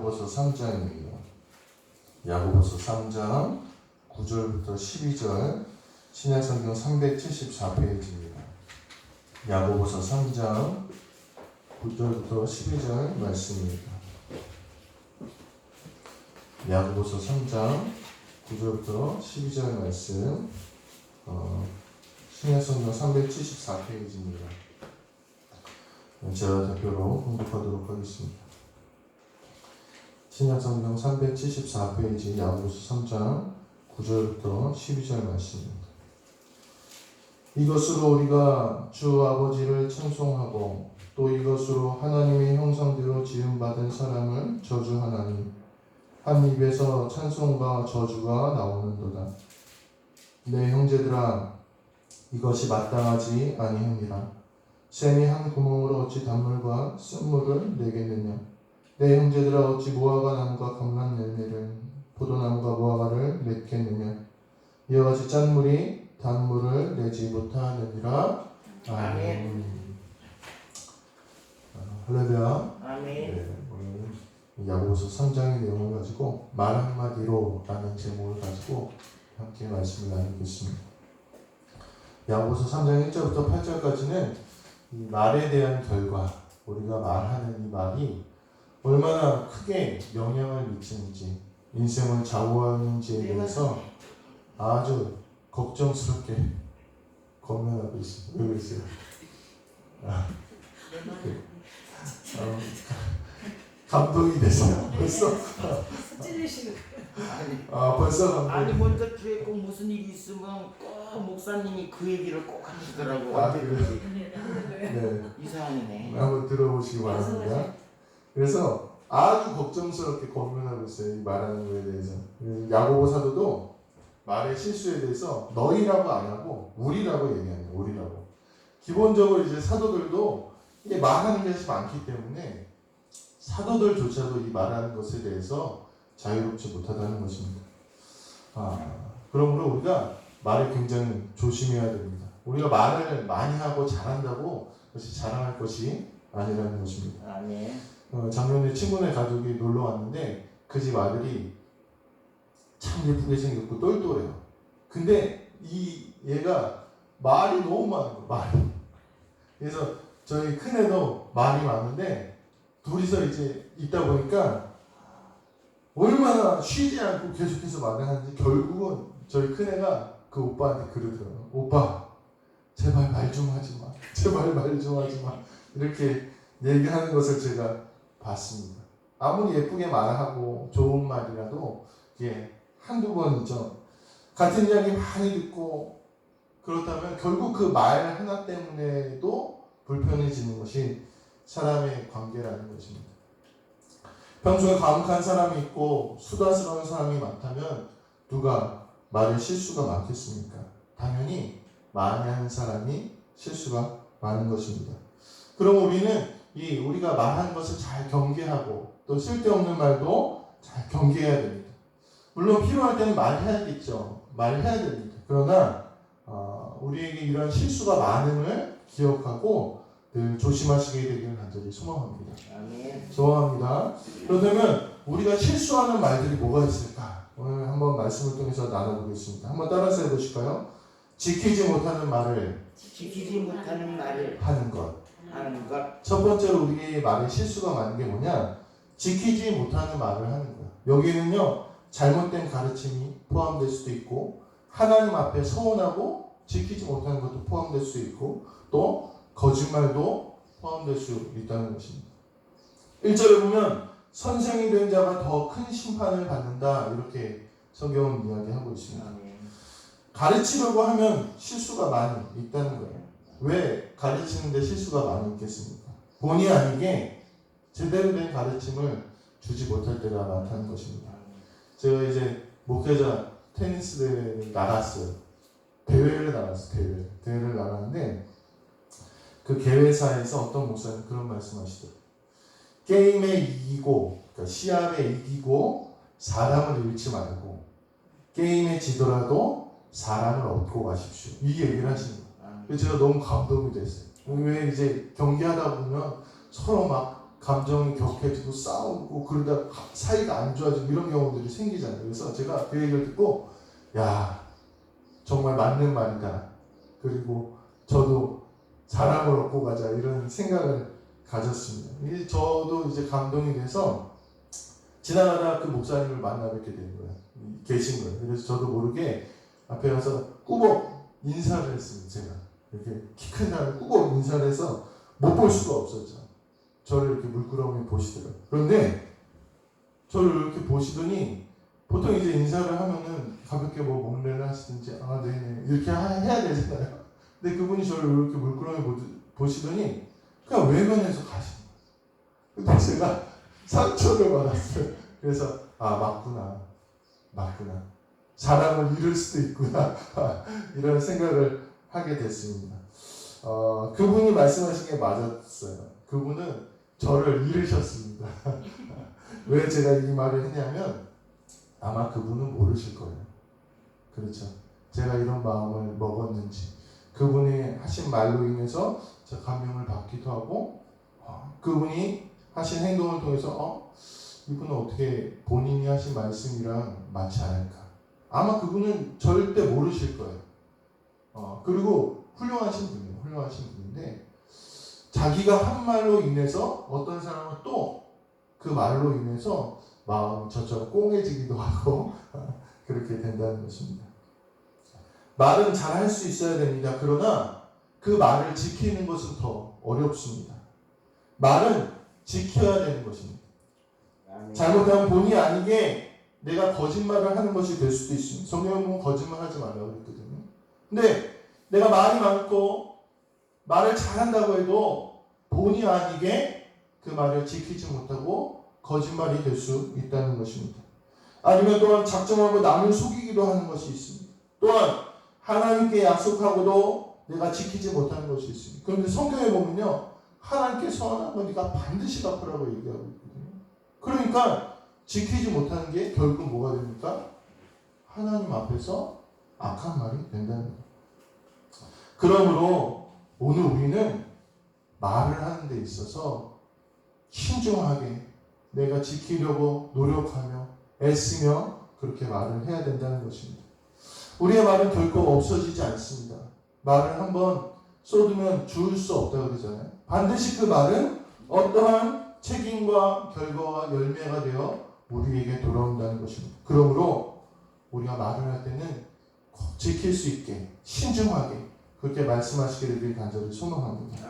야고보서 3장입니다. 야고보서 3장 9절부터 12절 신약 성경 374페이지입니다. 야고보서 3장 9절부터 12절 말씀입니다. 야고보서 3장 9절부터 12절 말씀 어, 신약 성경 374페이지입니다. 제가 대표로 공독하도록 하겠습니다. 신약성경 374페이지 야고보서 3장 9절부터 12절 말씀입니다. 이것으로 우리가 주 아버지를称颂하고 또 이것으로 하나님의 형상대로 지음받은 사람을 저주하나니 한 입에서 찬송과 저주가 나오는도다. 내 형제들아 이것이 마땅하지 아니함이라. 샘이 한 구멍으로 어찌 단물과 쓴물을 내겠느냐. 내 형제들아 어찌 무화과 나무가 감람 열매를 포도나무가 무화과를 맺겠느냐. 이와 같이 짠물이 단물을 내지 못하느니라. 아멘. 아, 할렐루야. 아멘. 네, 오늘 야고보서 3장의 내용을 가지고 말 한마디로 라는 제목을 가지고 함께 말씀을 나누겠습니다. 야고보서 3장 1절부터 8절까지는 이 말에 대한 결과, 우리가 말하는 이 말이 얼마나 크게 영향을 미치는지, 인생을 좌우하는지에 대해서 아주 걱정스럽게 고민하고 있습니다. 왜 그러세요? 아, 어, 감동이 됐어요. 벌써 찔리시는 아니, 아 벌써 아니 감동. 먼저 뒤에 꼭 무슨 일이 있으면 꼭 목사님이 그 얘기를 꼭 하시더라고. 아, 그래요? 거예요. 네, 이상하네. 한번 들어보시기 바랍니다. 그래서 아주 걱정스럽게 고민하고 있어요. 이 말하는 거에 대해서. 야고보 사도도 말의 실수에 대해서 너희라고 안 하고 우리라고 얘기합니다. 우리라고. 기본적으로 이제 사도들도 이게 말하는 것이 많기 때문에 사도들조차도 이 말하는 것에 대해서 자유롭지 못하다는 것입니다. 아, 그러므로 우리가 말을 굉장히 조심해야 됩니다. 우리가 말을 많이 하고 잘한다고 그것이 자랑할 것이 아니라는 것입니다. 아멘. 어, 작년에 친구네 가족이 놀러 왔는데 그 집 아들이 참 예쁘게 생겼고 똘똘해요. 근데 이 얘가 말이 너무 많은 거예요. 말이. 그래서 저희 큰애도 말이 많은데 둘이서 이제 있다 보니까 얼마나 쉬지 않고 계속해서 말을 하는지 결국은 저희 큰애가 그 오빠한테 그러더라고요. 오빠 제발 말 좀 하지 마. 제발 말 좀 하지 마. 이렇게 얘기하는 것을 제가 봤습니다. 아무리 예쁘게 말하고 좋은 말이라도 이게 한두 번이죠. 같은 이야기 많이 듣고 그렇다면 결국 그 말 하나 때문에도 불편해지는 것이 사람의 관계라는 것입니다. 평소에 과묵한 사람이 있고 수다스러운 사람이 많다면 누가 말에 실수가 많겠습니까? 당연히 많이 하는 사람이 실수가 많은 것입니다. 그럼 우리는 이 우리가 말하는 것을 잘 경계하고 또 쓸데없는 말도 잘 경계해야 됩니다. 물론 필요할 때는 말해야겠죠. 말해야 됩니다. 그러나 어, 우리에게 이런 실수가 많음을 기억하고 늘 조심하시게 되기를 간절히 소망합니다. 소망합니다. 그렇다면 우리가 실수하는 말들이 뭐가 있을까? 오늘 한번 말씀을 통해서 나눠보겠습니다. 한번 따라서 해보실까요? 지키지 못하는 말을 지키지 못하는 말을 하는 것. 하는 것. 첫 번째로 우리의 말에 실수가 많은 게 뭐냐? 지키지 못하는 말을 하는 거야. 여기는요, 잘못된 가르침이 포함될 수도 있고, 하나님 앞에 서운하고 지키지 못하는 것도 포함될 수 있고, 또 거짓말도 포함될 수 있다는 것입니다. 1절에 보면, 선생이 된 자가 더 큰 심판을 받는다. 이렇게 성경은 이야기하고 있습니다. 가르치려고 하면 실수가 많이 있다는 거예요. 왜 가르치는데 실수가 많이 있겠습니까? 본의 아니게 제대로 된 가르침을 주지 못할 때가 많다는 것입니다. 제가 이제 목회자 테니스 대회를 나갔어요. 대회를 나갔어요. 대회. 대회를 나갔는데 그 개회사에서 어떤 목사님 그런 말씀하시더라고요. 게임에 이기고 그러니까 시합에 이기고 사람을 잃지 말고 게임에 지더라도 사람을 얻고 가십시오. 이 얘기를 하시는 거예요. 제가 너무 감동이 됐어요. 왜 이제 경기하다 보면 서로 막 감정이 격해지고 싸우고 그러다 가- 사이가 안 좋아지고 이런 경우들이 생기잖아요. 그래서 제가 그 얘기를 듣고 야 정말 맞는 말이다. 그리고 저도 사랑을 얻고 가자 이런 생각을 가졌습니다. 저도 이제 감동이 돼서 지나가다 그 목사님을 만나 뵙게 된 거예요. 계신 거예요. 그래서 저도 모르게 앞에 가서 꾸벅 인사를 했습니다. 제가 이렇게 키큰 사람 꾸벅 인사를 해서 못 볼 수가 없었죠. 저를 이렇게 물끄러미 보시더라고요. 그런데 저를 이렇게 보시더니 보통 이제 인사를 하면은 가볍게 뭐 목례를 하시든지 아 네네 이렇게 하- 해야 되잖아요. 근데 그분이 저를 이렇게 물끄러미 보- 보시더니 그냥 외면해서 가시는 거예요. 근데 제가 상처를 받았어요. 그래서 아 맞구나, 맞구나. 사람을 잃을 수도 있구나 이런 생각을 하게 됐습니다. 어, 그분이 말씀하신 게 맞았어요. 그분은 저를 잃으셨습니다. 왜 제가 이 말을 했냐면 아마 그분은 모르실 거예요. 그렇죠. 제가 이런 마음을 먹었는지 그분이 하신 말로 인해서 제가 감명을 받기도 하고 어, 그분이 하신 행동을 통해서 어 이분은 어떻게 본인이 하신 말씀이랑 맞지 않을까? 아마 그분은 절대 모르실 거예요. 어, 그리고 훌륭하신 분이에요. 훌륭하신 분인데 자기가 한 말로 인해서 어떤 사람은 또 그 말로 인해서 마음이 저처럼 꽁해지기도 하고 그렇게 된다는 것입니다. 말은 잘 할 수 있어야 됩니다. 그러나 그 말을 지키는 것은 더 어렵습니다. 말은 지켜야 되는 것입니다. 잘못하면 본의 아니게 내가 거짓말을 하는 것이 될 수도 있습니다. 보면 거짓말 하지 말라고 그랬거든요. 근데 내가 말이 많고 말을 잘한다고 해도 본의 아니게 그 말을 지키지 못하고 거짓말이 될 수 있다는 것입니다. 아니면 또한 작정하고 남을 속이기도 하는 것이 있습니다. 또한 하나님께 약속하고도 내가 지키지 못하는 것이 있습니다. 그런데 성경에 보면요. 하나님께 서한한 건 네가 반드시 갚으라고 얘기하고 있거든요. 그러니까 지키지 못하는 게 결국 뭐가 됩니까? 하나님 앞에서 악한 말이 된다는 거예요. 그러므로 오늘 우리는 말을 하는 데 있어서 신중하게 내가 지키려고 노력하며 애쓰며 그렇게 말을 해야 된다는 것입니다. 우리의 말은 결코 없어지지 않습니다. 말을 한번 쏟으면 주울 수 없다고 그러잖아요. 반드시 그 말은 어떠한 책임과 결과와 열매가 되어 우리에게 돌아온다는 것입니다. 그러므로 우리가 말을 할 때는 꼭 지킬 수 있게 신중하게 그렇게 말씀하시게 되길 간절히 소망합니다.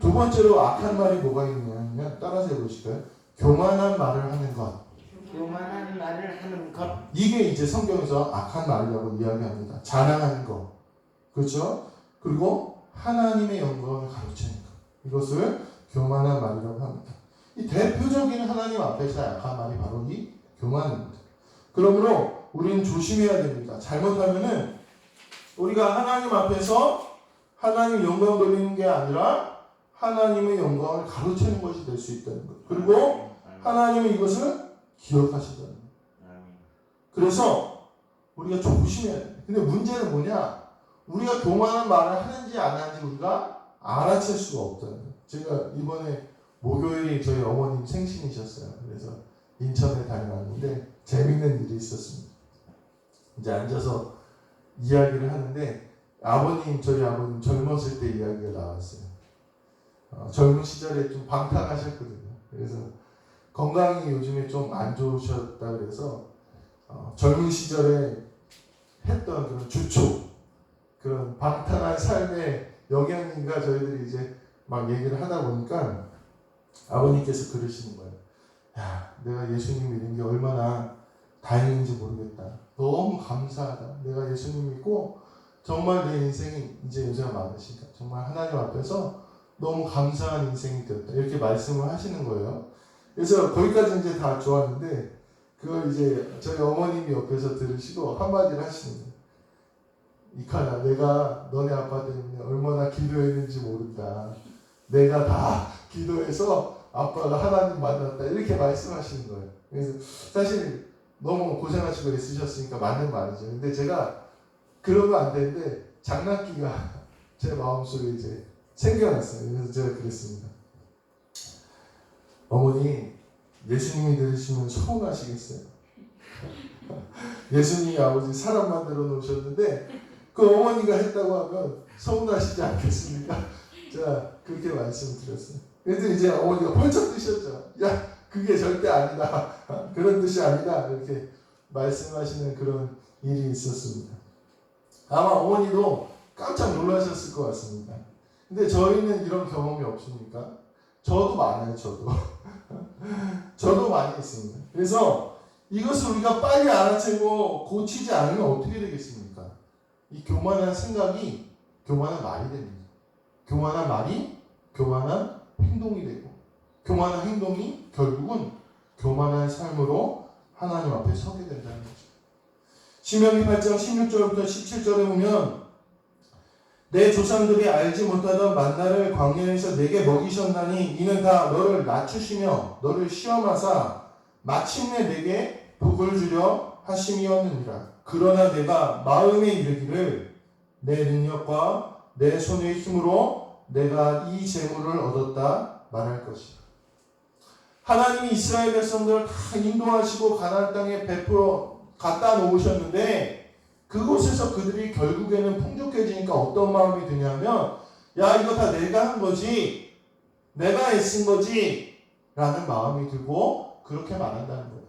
두 번째로 악한 말이 뭐가 있냐면 따라서 해보실까요? 교만한 말을 하는 것. 교만한 말을 하는 것. 이게 이제 성경에서 악한 말이라고 이야기합니다. 자랑하는 것. 그렇죠? 그리고 하나님의 영광을 가르치는 것. 이것을 교만한 말이라고 합니다. 이 대표적인 하나님 앞에서 악한 말이 바로 이 교만입니다. 그러므로 우리는 조심해야 됩니다. 잘못하면은 우리가 하나님 앞에서 하나님 영광 돌리는 게 아니라 하나님의 영광을 가로채는 것이 될 수 있다는 것. 그리고. 하나님은 이것을 기억하신다는 것. 그래서 우리가 조심해야 돼. 근데 문제는 뭐냐? 우리가 교만한 말을 하는지 안 하는지 우리가 알아챌 수가 없다는 거예요. 제가 이번에 목요일이 저희 어머님 생신이셨어요. 그래서 인천에 다녀왔는데 재밌는 일이 있었습니다. 이제 앉아서 이야기를 하는데 아버님 저희 아버님 젊었을 때 이야기가 나왔어요. 어, 젊은 시절에 좀 방탕하셨거든요. 그래서 건강이 요즘에 좀 안 좋으셨다 그래서 어, 젊은 시절에 했던 그런 주초 그런 방탕한 삶의 영향인가 저희들이 이제 막 얘기를 하다 보니까 아버님께서 그러시는 거예요. 야, 내가 예수님 믿은 게 얼마나 다행인지 모르겠다. 너무 감사하다. 내가 예수님 믿고 정말 내 인생이 이제 요새가 많으시니까 정말 하나님 앞에서 너무 감사한 인생이 되었다. 이렇게 말씀을 하시는 거예요. 그래서 거기까지 이제 다 좋았는데 그걸 이제 저희 어머님이 옆에서 들으시고 한마디를 하시는 거예요. 이카나 내가 너네 아빠 때문에 얼마나 기도했는지 모른다. 내가 다 기도해서 아빠가 하나님 만났다. 이렇게 말씀하시는 거예요. 그래서 사실 너무 고생하시고 애쓰셨으니까 맞는 말이죠. 근데 제가 그러면 안 되는데 장난기가 제 마음속에 이제 생겨났어요. 그래서 제가 그랬습니다. 어머니 예수님이 들으시면 서운하시겠어요. 예수님이 아버지 사람 만들어 놓으셨는데 그 어머니가 했다고 하면 서운하시지 않겠습니까? 자 그렇게 말씀드렸어요. 그래서 이제 어머니가 펄쩍 뜨셨죠. 야 그게 절대 아니다. 그런 뜻이 아니다. 이렇게 말씀하시는 그런 일이 있었습니다. 아마 어머니도 깜짝 놀라셨을 것 같습니다. 근데 저희는 이런 경험이 없으니까 저도 많아요. 저도 저도 많이 있습니다. 그래서 이것을 우리가 빨리 알아채고 고치지 않으면 어떻게 되겠습니까? 이 교만한 생각이 교만한 말이 됩니다. 교만한 말이 교만한 행동이 되고 교만한 행동이 결국은 교만한 삶으로 하나님 앞에 서게 된다는 거죠. 신명기 8장 16절부터 17절에 보면 내 조상들이 알지 못하던 만나를 광야에서 내게 먹이셨나니 이는 다 너를 낮추시며 너를 시험하사 마침내 내게 복을 주려 하심이었느니라. 그러나 내가 마음에 이르기를 내 능력과 내 손의 힘으로 내가 이 재물을 얻었다 말할 것이다. 하나님이 이스라엘 백성들을 다 인도하시고 가나안 땅에 베풀어 갖다 놓으셨는데 그곳에서 그들이 결국에는 풍족해지니까 어떤 마음이 드냐면 야 이거 다 내가 한 거지 내가 애쓴 거지 라는 마음이 들고 그렇게 말한다는 거예요.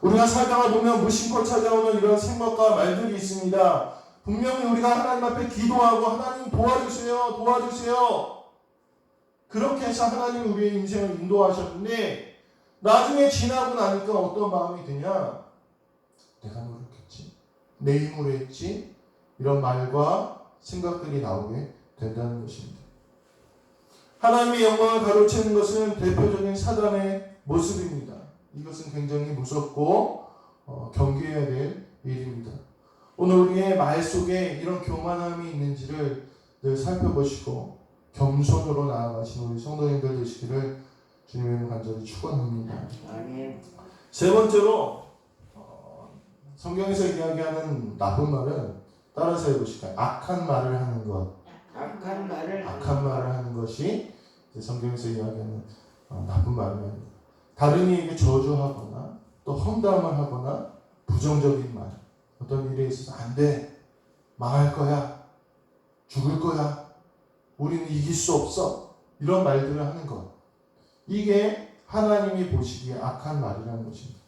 우리가 살다가 보면 무심코 찾아오는 이런 생각과 말들이 있습니다. 분명히 우리가 하나님 앞에 기도하고 하나님 도와주세요 도와주세요 그렇게 해서 하나님이 우리의 인생을 인도하셨는데 나중에 지나고 나니까 어떤 마음이 드냐 내가 노력했지 내 힘으로 했지 이런 말과 생각들이 나오게 된다는 것입니다. 하나님의 영광을 가로채는 것은 대표적인 사단의 모습입니다. 이것은 굉장히 무섭고 어, 경계해야 될 일입니다. 오늘 우리의 말 속에 이런 교만함이 있는지를 늘 살펴보시고 겸손으로 나아가시는 우리 성도님들 되시기를 주님의 간절히 축원합니다. 세 번째로 어, 성경에서 이야기하는 나쁜 말은 따라서 해보실까요? 악한 말을 하는 것, 악한 말을 악한 말을 하는 것이 성경에서 이야기하는 어, 나쁜 말입니다. 다른 이에게 저주하거나 또 험담을 하거나 부정적인 말, 어떤 일에 있어서 안 돼, 망할 거야, 죽을 거야, 우리는 이길 수 없어 이런 말들을 하는 것, 이게 하나님이 보시기에 악한 말이라는 것입니다.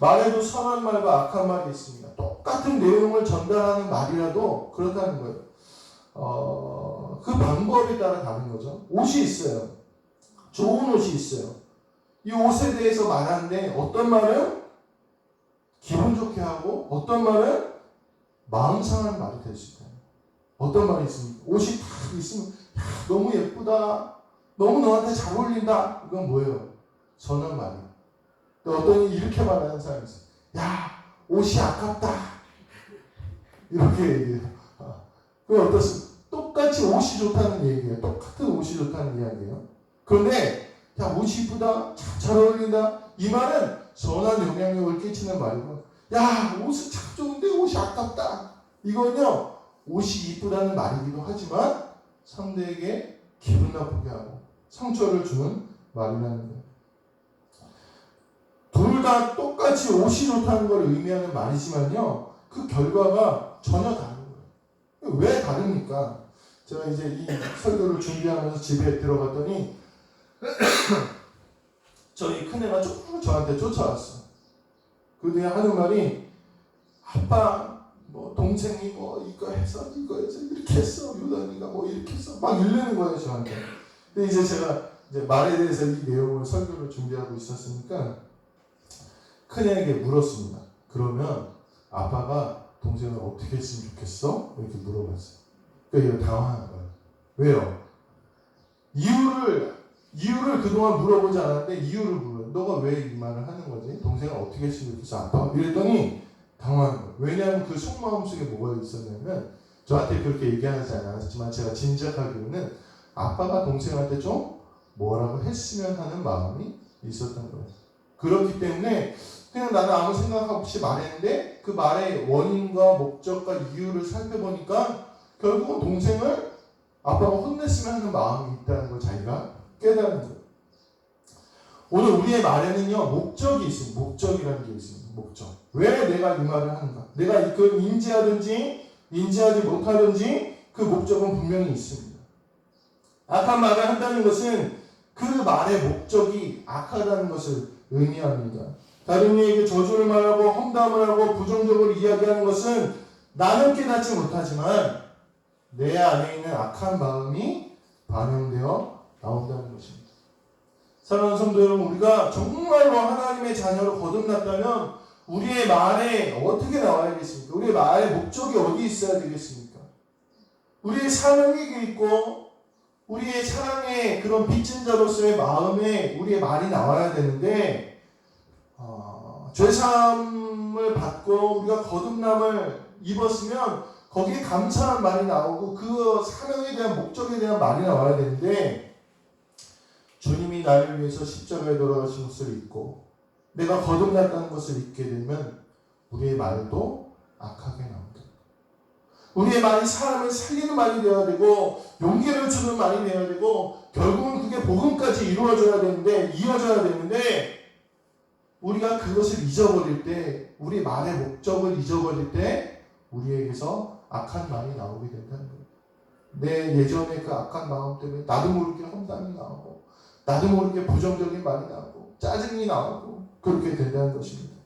말에도 선한 말과 악한 말이 있습니다. 똑같은 내용을 전달하는 말이라도 그렇다는 거예요. 어, 그 방법에 따라 다른 거죠. 옷이 있어요. 좋은 옷이 있어요. 이 옷에 대해서 말하는데 어떤 말은 기분 좋게 하고 어떤 말은 마음 상한 말이 될 수 있다. 어떤 말이 있습니까? 옷이 딱 있으면 야, 너무 예쁘다. 너무 너한테 잘 어울린다. 이건 뭐예요? 선한 말이에요. 또 어떤 이 이렇게 말하는 사람이 있어요. 야, 옷이 아깝다. 이렇게 얘기해요. 아, 그럼 어떻습니까? 똑같이 옷이 좋다는 얘기예요. 똑같은 옷이 좋다는 이야기예요. 그런데 야 옷이 이쁘다, 참 잘 어울린다. 이 말은 선한 영향력을 끼치는 말이고, 야 옷은 참 좋은데 옷이 아깝다. 이건요 옷이 이쁘다는 말이기도 하지만 상대에게 기분 나쁘게 하고 상처를 주는 말이라는 거예요. 둘 다 똑같이 옷이 좋다는 걸 의미하는 말이지만요, 그 결과가 전혀 다른 거예요. 왜 다릅니까? 제가 이제 이 설교를 준비하면서 집에 들어갔더니 저희 큰애가 쭉 저한테 쫓아왔어. 그뒤 하는 말이 아빠 뭐 동생이 뭐 이거 해서 이거 해서 이렇게 했어 유단이가 뭐 이렇게 했어 막 이르는 거예요 저한테. 근데 이제 제가 이제 말에 대해서 이 내용을 설교를 준비하고 있었으니까 큰애에게 물었습니다. 그러면 아빠가 동생을 어떻게 했으면 좋겠어? 이렇게 물어봤어요. 그러니까 당황한 거예요. 왜요? 이유를 이유를 그동안 물어보지 않았는데 이유를 물어요. 너가 왜 이 말을 하는 거지? 동생을 어떻게 했으면 좋겠어? 아빠? 이랬더니 당황한 거예요. 왜냐하면 그 속마음 속에 뭐가 있었냐면 저한테 그렇게 얘기하지 않았지만 제가 짐작하기로는 아빠가 동생한테 좀 뭐라고 했으면 하는 마음이 있었던 거예요. 그렇기 때문에 그냥 나는 아무 생각 없이 말했는데 그 말의 원인과 목적과 이유를 살펴보니까 결국은 동생을 아빠가 혼냈으면 하는 마음이 있다는 걸 자기가 깨달은 거예요. 오늘 우리의 말에는요 목적이 있습니다. 목적이라는 게 있습니다. 목적. 왜 내가 이 말을 하는가? 내가 그 인지하든지 인지하지 못하든지 그 목적은 분명히 있습니다. 악한 말을 한다는 것은 그 말의 목적이 악하다는 것을 의미합니다. 다른 이에게 저주를 말하고 험담을 하고 부정적으로 이야기하는 것은 나는 깨닫지 못하지만 내 안에 있는 악한 마음이 반영되어 나온다는 것입니다. 사랑하는 성도 여러분, 우리가 정말로 하나님의 자녀로 거듭났다면 우리의 말에 어떻게 나와야겠습니까? 우리의 말의 목적이 어디 있어야 되겠습니까? 우리의 사명이 있고 우리의 사랑의 그런 빚진 자로서의 마음에 우리의 말이 나와야 되는데 어, 죄사함을 받고 우리가 거듭남을 입었으면 거기에 감사한 말이 나오고 그 사명에 대한 목적에 대한 말이 나와야 되는데 주님이 나를 위해서 십자가에 돌아가신 것을 잊고 내가 거듭났다는 것을 잊게 되면 우리의 말도 악하게 나온다. 우리의 말이 사람을 살리는 말이 되어야 되고 용기를 주는 말이 되어야 되고 결국은 그게 복음까지 이루어져야 되는데 이어져야 되는데 우리가 그것을 잊어버릴 때 우리 말의 목적을 잊어버릴 때 우리에게서 악한 말이 나오게 된다는 거예요. 내 예전에 그 악한 마음 때문에 나도 모르게 험담이 나오고 나도 모르게 부정적인 말이 나오고 짜증이 나오고 그렇게 된다는 것입니다.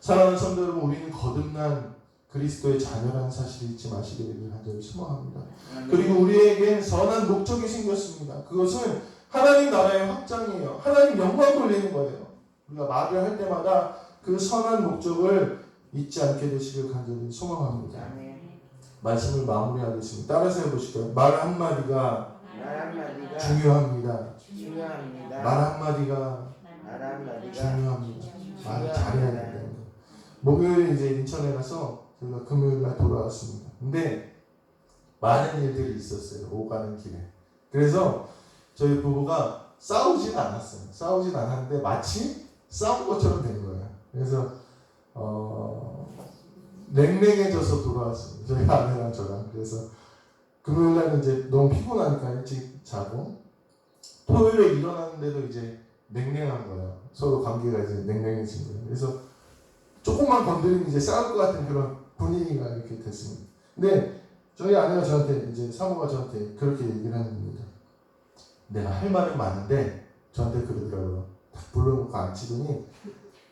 사랑하는 성도 여러분, 우리는 거듭난 그리스도의 자녀라는 사실을 잊지 마시기를 간절히 소망합니다. 그리고 우리에겐 선한 목적이 생겼습니다. 그것은 하나님 나라의 확장이에요. 하나님 영광 돌리는 거예요. 우리가 말을 할 때마다 그 선한 목적을 잊지 않게 되시길 간절히 소망합니다. 말씀을 마무리하겠습니다. 따라서 해보실까요? 말 한마디가 말 한마디가 중요합니다. 중요합니다. 말 한마디가 중요합니다. 말을 잘해야 된다는 거. 목요일 이제 인천에 가서 저희가 금요일 날 돌아왔습니다. 근데 많은 일들이 있었어요. 오가는 길에. 그래서 저희 부부가 싸우진 않았어요. 싸우진 않았는데 마치 싸운 것처럼 된 거예요. 그래서 어, 냉랭해져서 돌아왔습니다. 저희 아내랑 저랑. 그래서 금요일 날은 이제 너무 피곤하니까 일찍 자고 토요일에 일어났는데도 이제 냉랭한 거예요. 서로 관계가 이제 냉랭해진 거예요. 그래서 조금만 건드리면 이제 싸울 것 같은 그런 분위기가 이렇게 됐습니다. 근데 저희 아내가 저한테 이제 사모가 저한테 그렇게 얘기를 하는 겁니다. 내가 할 말은 많은데 저한테 그러더라고요. 딱 불러놓고 앉히더니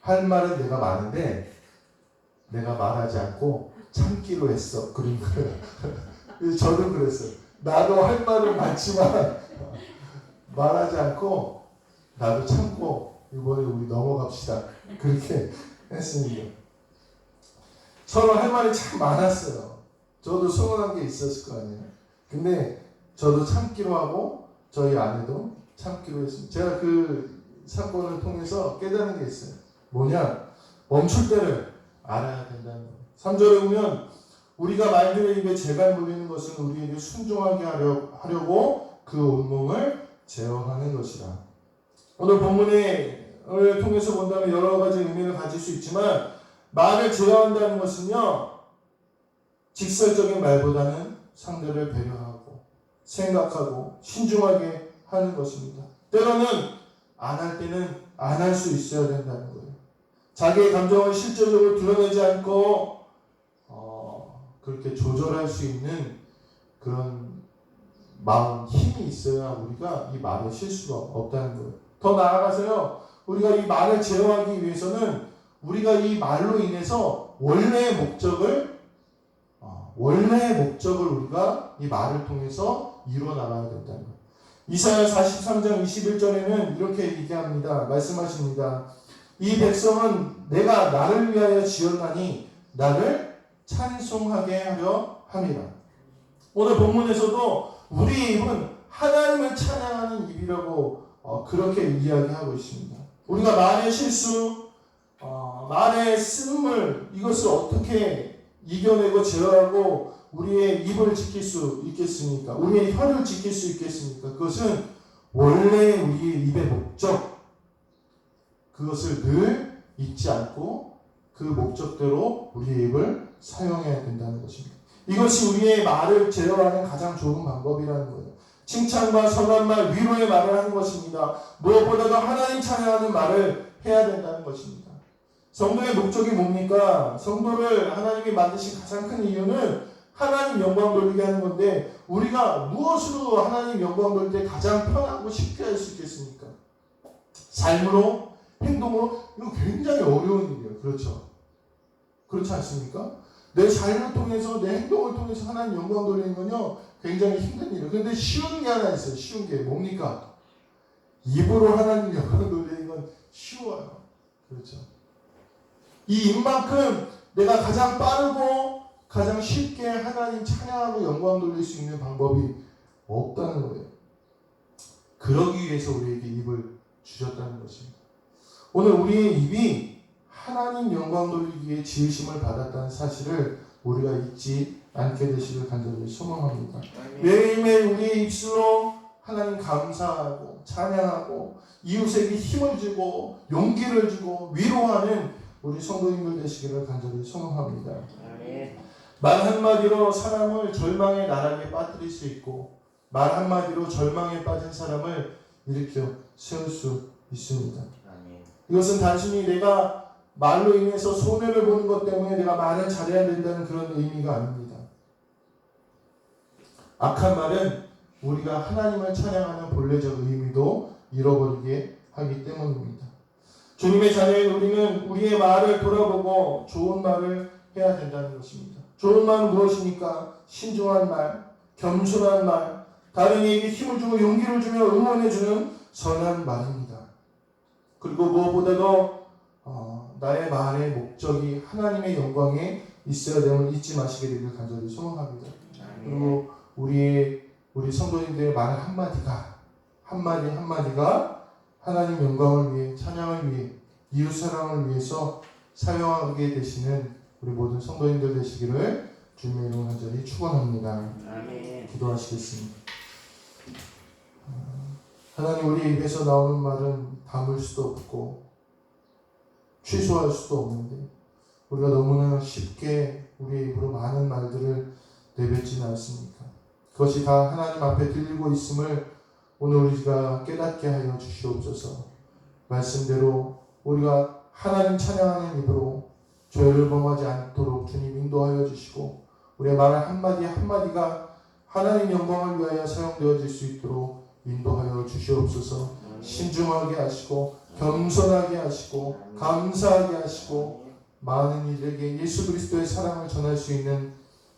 할 말은 내가 많은데 내가 말하지 않고 참기로 했어. 그런 거예요. 그래서 저도 그랬어요. 나도 할 말은 많지만 말하지 않고 나도 참고 이번에 우리 넘어갑시다. 그렇게 했습니다. 서로 할 말이 참 많았어요. 저도 서운한 게 있었을 거 아니에요. 근데 저도 참기로 하고 저희 아내도 참기로 했습니다. 제가 그 사건을 통해서 깨달은 게 있어요. 뭐냐? 멈출 때를 알아야 된다는 거예요. 3절에 보면 우리가 말들의 입에 재갈 물리는 것은 우리에게 순종하게 하려, 하려고 그 온몸을 제어하는 것이다. 오늘 본문을 통해서 본다면 여러 가지 의미를 가질 수 있지만 말을 제어한다는 것은요 직설적인 말보다는 상대를 배려하고 생각하고 신중하게 하는 것입니다. 때로는 안 할 때는 안 할 수 있어야 된다는 거예요. 자기의 감정을 실질적으로 드러내지 않고 어, 그렇게 조절할 수 있는 그런 마음 힘이 있어야 우리가 이 말을 실수가 없다는 거예요. 더 나아가서요 우리가 이 말을 제어하기 위해서는 우리가 이 말로 인해서 원래의 목적을 어, 원래의 목적을 우리가 이 말을 통해서 이루어 나가야 된다는 거예요. 이사야 43장 21절에는 이렇게 얘기합니다. 말씀하십니다. 이 백성은 내가 나를 위하여 지었나니 나를 찬송하게 하려 함이라. 오늘 본문에서도 우리 입은 하나님을 찬양하는 입이라고 어, 그렇게 이야기하고 있습니다. 우리가 말의 실수, 어, 말의 쓴물 이것을 어떻게 이겨내고 제어하고 우리의 입을 지킬 수 있겠습니까? 우리의 혀를 지킬 수 있겠습니까? 그것은 원래 우리의 입의 목적 그것을 늘 잊지 않고 그 목적대로 우리의 입을 사용해야 된다는 것입니다. 이것이 우리의 말을 제어하는 가장 좋은 방법이라는 거예요. 칭찬과 선한 말, 위로의 말을 하는 것입니다. 무엇보다도 하나님 찬양하는 말을 해야 된다는 것입니다. 성도의 목적이 뭡니까? 성도를 하나님이 만드신 가장 큰 이유는 하나님 영광 돌리게 하는 건데 우리가 무엇으로 하나님 영광 돌릴 때 가장 편하고 쉽게 할 수 있겠습니까? 삶으로, 행동으로 이거 굉장히 어려운 일이에요. 그렇죠? 그렇지 않습니까? 내 삶을 통해서 내 행동을 통해서 하나님 영광 돌리는 건요 굉장히 힘든 일이에요. 근데 쉬운 게 하나 있어요. 쉬운 게 뭡니까? 입으로 하나님 영광 돌리는 건 쉬워요. 그렇죠? 이 입만큼 내가 가장 빠르고 가장 쉽게 하나님 찬양하고 영광 돌릴 수 있는 방법이 없다는 거예요. 그러기 위해서 우리에게 입을 주셨다는 것입니다. 오늘 우리의 입이 하나님 영광 돌리기에 지으심을 받았다는 사실을 우리가 잊지 않게 되시길 간절히 소망합니다. 매일매일 우리의 입술로 하나님 감사하고 찬양하고 이웃에게 힘을 주고 용기를 주고 위로하는 우리 성도님들 되시기를 간절히 소망합니다. 말 한마디로 사람을 절망의 나락에 빠뜨릴 수 있고 말 한마디로 절망에 빠진 사람을 일으켜 세울 수 있습니다. 이것은 단순히 내가 말로 인해서 손해를 보는 것 때문에 내가 말을 잘해야 된다는 그런 의미가 아닙니다. 악한 말은 우리가 하나님을 찬양하는 본래적 의미도 잃어버리게 하기 때문입니다. 주님의 자녀인 우리는 우리의 말을 돌아보고 좋은 말을 해야 된다는 것입니다. 좋은 말은 무엇입니까? 신중한 말, 겸손한 말, 다른 이에게 힘을 주고 용기를 주며 응원해주는 선한 말입니다. 그리고 무엇보다도 어, 나의 말의 목적이 하나님의 영광에 있어야 됨을 잊지 마시게 되길 간절히 소망합니다. 아멘. 그리고 우리의 우리 성도님들의 말 한마디가 한마디 한마디가 하나님 영광을 위해 찬양을 위해 이웃 사랑을 위해서 사용하게 되시는 우리 모든 성도님들 되시기를 주님의 이름 간절히 축원합니다. 기도하시겠습니다. 어, 하나님 우리 입에서 나오는 말은 담을 수도 없고 취소할 수도 없는데 우리가 너무나 쉽게 우리의 입으로 많은 말들을 내뱉지는 않습니까? 그것이 다 하나님 앞에 들리고 있음을 오늘 우리가 깨닫게 하여 주시옵소서. 말씀대로 우리가 하나님 찬양하는 입으로 죄를 범하지 않도록 주님 인도하여 주시고 우리의 말 한마디 한마디가 하나님 영광을 위하여 사용되어질 수 있도록 인도하여 주시옵소서. 신중하게 하시고 겸손하게 하시고 감사하게 하시고 많은 이들에게 예수 그리스도의 사랑을 전할 수 있는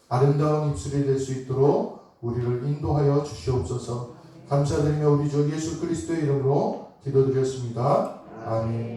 아름다운 입술이 될 수 있도록 우리를 인도하여 주시옵소서. 감사드리며 우리 주 예수 그리스도의 이름으로 기도드렸습니다. 아멘.